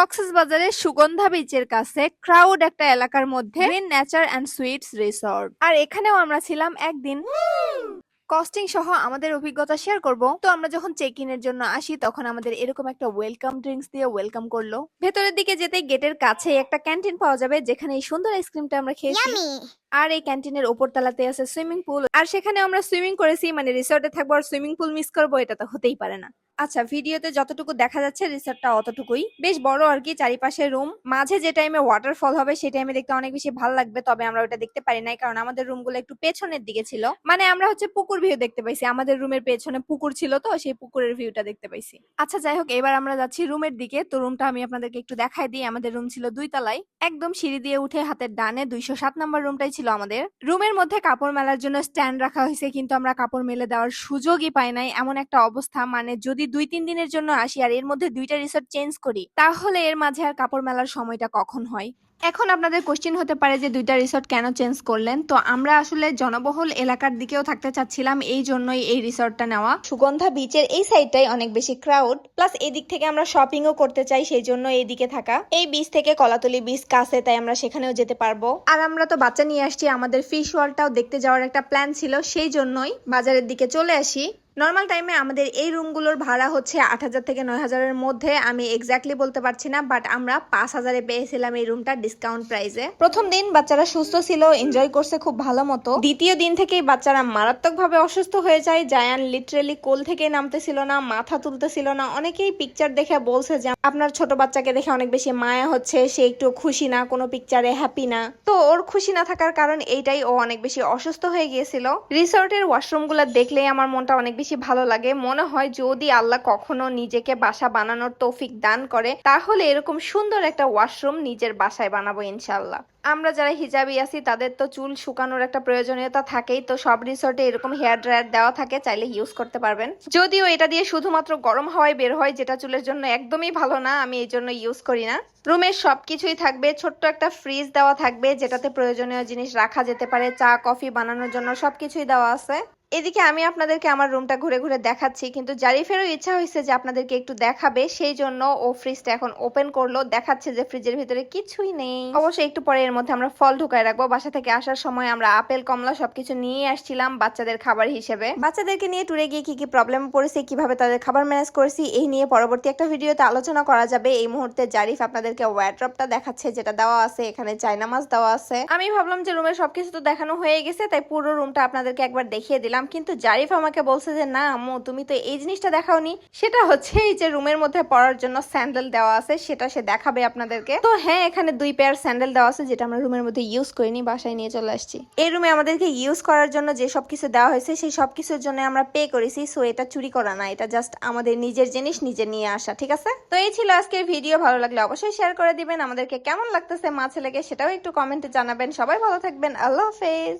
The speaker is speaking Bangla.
কক্সবাজারের সুগন্ধা বিচের কাছে ক্রাউড একটা এলাকার মধ্যে green nature and suites resort আর এখানেও আমরা ছিলাম একদিন। কস্টিং সহ আমাদের অভিজ্ঞতা শেয়ার করব। তো আমরা যখন চেক ইনের জন্য আসি তখন আমাদের এরকম একটা ওয়েলকাম ড্রিঙ্কস দিয়ে ওয়েলকাম করল। ভেতরের দিকে যেতে গেটের কাছে একটা ক্যান্টিন পাওয়া যাবে যেখানে এই সুন্দর আইসক্রিমটা আমরা খেয়েছি। আর এই ক্যান্টিনের ওপর তলাতে আছে সুইমিং পুল আর সেখানে আমরা সুইমিং করেছি মানে রিসর্টে থাকব আর সুইমিং পুল মিস করব এটা তো হতেই পারে না। আচ্ছা ভিডিওতে যতটুকু দেখা যাচ্ছে রিসর্টটা অতটুকুই। বেশ বড় আর কি, চারিপাশে রুম মাঝে যে টাইমে ওয়াটারফল হবে সেই টাইমে দেখতে অনেক বেশি ভালো লাগবে, তবে আমরা ওটা দেখতে পারি নাই, কারণ আমাদের রুমগুলো একটু পেছনের দিকে ছিল। মানে আমরা হচ্ছে পুকুর ভিউ দেখতে পাইছি। আমাদের রুমের পেছনে পুকুর ছিল তো, সেই পুকুরের ভিউটা দেখতে পাইছি। আচ্ছা যাই হোক, এবার আমরা যাচ্ছি রুমের দিকে। তো রুমটা আমি আপনাদেরকে একটু দেখাই দিই। আমাদের রুম ছিল দুই তলায় একদম সিঁড়ি দিয়ে উঠে হাতের ডানে দুইশো সাত নম্বর রুমটাই ছিল আমাদের। রুমের মধ্যে কাপড় মেলার জন্য স্ট্যান্ড রাখা হয়েছে, কিন্তু আমরা কাপড় মেলে দেওয়ার সুযোগই পাই নাই। এমন একটা অবস্থা মানে যদি দুই তিন দিনের জন্য আসি আর এর মধ্যে দুইটা রিসোর্ট চেঞ্জ করি, তাহলে এর মাঝে আর কাপড় মেলার সময়টা কখন হয়? এখন আপনাদের কোশ্চেন হতে পারে যে দুইটা রিসর্ট কেন চেঞ্জ করলেন। তো আমরা আসলে জনবহুল এলাকার দিকেও থাকতে চাচ্ছিলাম, এই জন্যই এই রিসর্টটা নেওয়া। সুগন্ধা বিচের এই সাইডটাই অনেক বেশি ক্রাউড প্লাস এদিক থেকে আমরা শপিংও করতে চাই, সেই জন্য এইদিকে থাকা। এই বিচ থেকে কলাতলি বিচ কাছে, তাই আমরা সেখানেও যেতে পারব। আর আমরা তো বাচ্চা নিয়ে আসছি, আমাদের ফিশ ওয়ালটাও দেখতে যাওয়ার একটা প্ল্যান ছিল, সেই জন্যই বাজারের দিকে চলে আসি। নর্মাল টাইমে আমাদের এই রুমগুলোর ভাড়া হচ্ছে আট হাজার থেকে নয় হাজারের মধ্যে। আমি এক্স্যাক্টলি বলতে পারছি না বাট আমরা পাঁচ হাজারে পেয়েছিলাম এই রুমটা ডিসকাউন্ট প্রাইসে প্রথম দিন বাচ্চারা সুস্থ ছিল এনজয় করছে খুব ভালো মতো। দ্বিতীয় দিন থেকেই বাচ্চারা মারাত্মক ভাবে অসুস্থ হয়ে যায়। জায়ান লিটারেলি কোল থেকে নামতেছিল না, মাথা তুলতেছিল না। অনেকেই পিকচার দেখে বলছে যে, আপনার ছোট বাচ্চাকে দেখে অনেক বেশি মায়া হচ্ছে, সে একটু খুশি না, কোনো পিকচারে হ্যাপি না। তো ওর খুশি না থাকার কারণ এইটাই, ও অনেক বেশি অসুস্থ হয়ে গিয়েছিল। রিসর্টের ওয়াশরুমগুলো দেখলেই আমার মনটা অনেক বেশি ভালো লাগে। মনে হয় যদি আল্লাহ কখনো নিজেকে বাসা বানানোর তৌফিক দান করে, তাহলে এরকম সুন্দর একটা ওয়াশরুম নিজের বাসায় বানাবো ইনশাল্লাহ আমরা যারা হিজাবি আছি, তাদের তো চুল শুকানোর একটা প্রয়োজনীয়তা থাকেই, তো সব রিসর্টে এরকম হেয়ার ড্রায়ার দেওয়া থাকে, চাইলে ইউজ করতে পারবেন। যদিও এটা দিয়ে শুধুমাত্র গরম হাওয়ায় বের হয়, যেটা চুলের জন্য একদমই ভালো না, আমি এই জন্য ইউজ করি না। রুমের সবকিছুই থাকবে, ছোট্ট একটা ফ্রিজ দেওয়া থাকবে, যেটাতে প্রয়োজনীয় জিনিস রাখা যেতে পারে, চা, কফি বানানোর জন্য সবকিছুই দেওয়া আছে। এদিকে আমি আপনাদেরকে আমার রুমটা ঘুরে ঘুরে দেখাচ্ছি, কিন্তু জারিফেরও ইচ্ছা হয়েছে যে আপনাদেরকে একটু দেখাবে, সেই জন্য ও ফ্রিজটা এখন ওপেন করল, দেখাচ্ছে যে ফ্রিজের ভিতরে কিছুই নেই। অবশ্যই একটু পরে এর মধ্যে আমরা ফল ঢুকায় রাখব, বাসা থেকে আসার সময় আমরা আপেল, কমলা সবকিছু নিয়ে আসছিলাম বাচ্চাদের খাবার হিসেবে। বাচ্চাদেরকে নিয়ে ট্যুরে গিয়ে কি কি প্রবলেম পড়েছে, কীভাবে তাদের খাবার ম্যানেজ করেছি, এই নিয়ে পরবর্তী একটা ভিডিওতে আলোচনা করা যাবে। এই মুহূর্তে জারিফ আপনাদেরকে ওয়ার্ড্রপটা দেখাচ্ছে, যেটা দেওয়া আছে, এখানে চাইনা মাছ দেওয়া আছে। আমি ভাবলাম যে রুমের সবকিছু তো দেখানো হয়ে গেছে, তাই পুরো রুমটা আপনাদেরকে একবার দেখিয়ে দিলাম। কিন্তু জারিফ আমাকে বলছে যে, না আম্মু, তুমি তো এই জিনিসটা দেখাওনি। সেটা হচ্ছে এই যে রুমের মধ্যে পড়ার জন্য স্যান্ডেল দেওয়া আছে, সেটা সে দেখাবে আপনাদেরকে। তো হ্যাঁ এখানে দুই পেয়ার স্যান্ডেল দেওয়া আছে, যেটা আমরা রুমের মধ্যে ইউজ করিনি, বাসায় নিয়ে চলে আসছি। এই রুমে আমাদেরকে ইউজ করার জন্য যে সবকিছু দেওয়া হয়েছে, সেই সবকিছুর জন্য আমরা পে করেছি সো এটা চুরি করা না, এটা জাস্ট আমাদের নিজের জিনিস, নিজে নিয়ে আসা, ঠিক আছে? তো এই ছিল আজকের ভিডিও ভালো লাগলে অবশ্যই শেয়ার করে দিবেন। আমাদেরকে কেমন লাগতেছে মা ছেলেকে সেটাও একটু কমেন্টে জানাবেন। সবাই ভালো থাকবেন, আল্লাহ হাফেজ।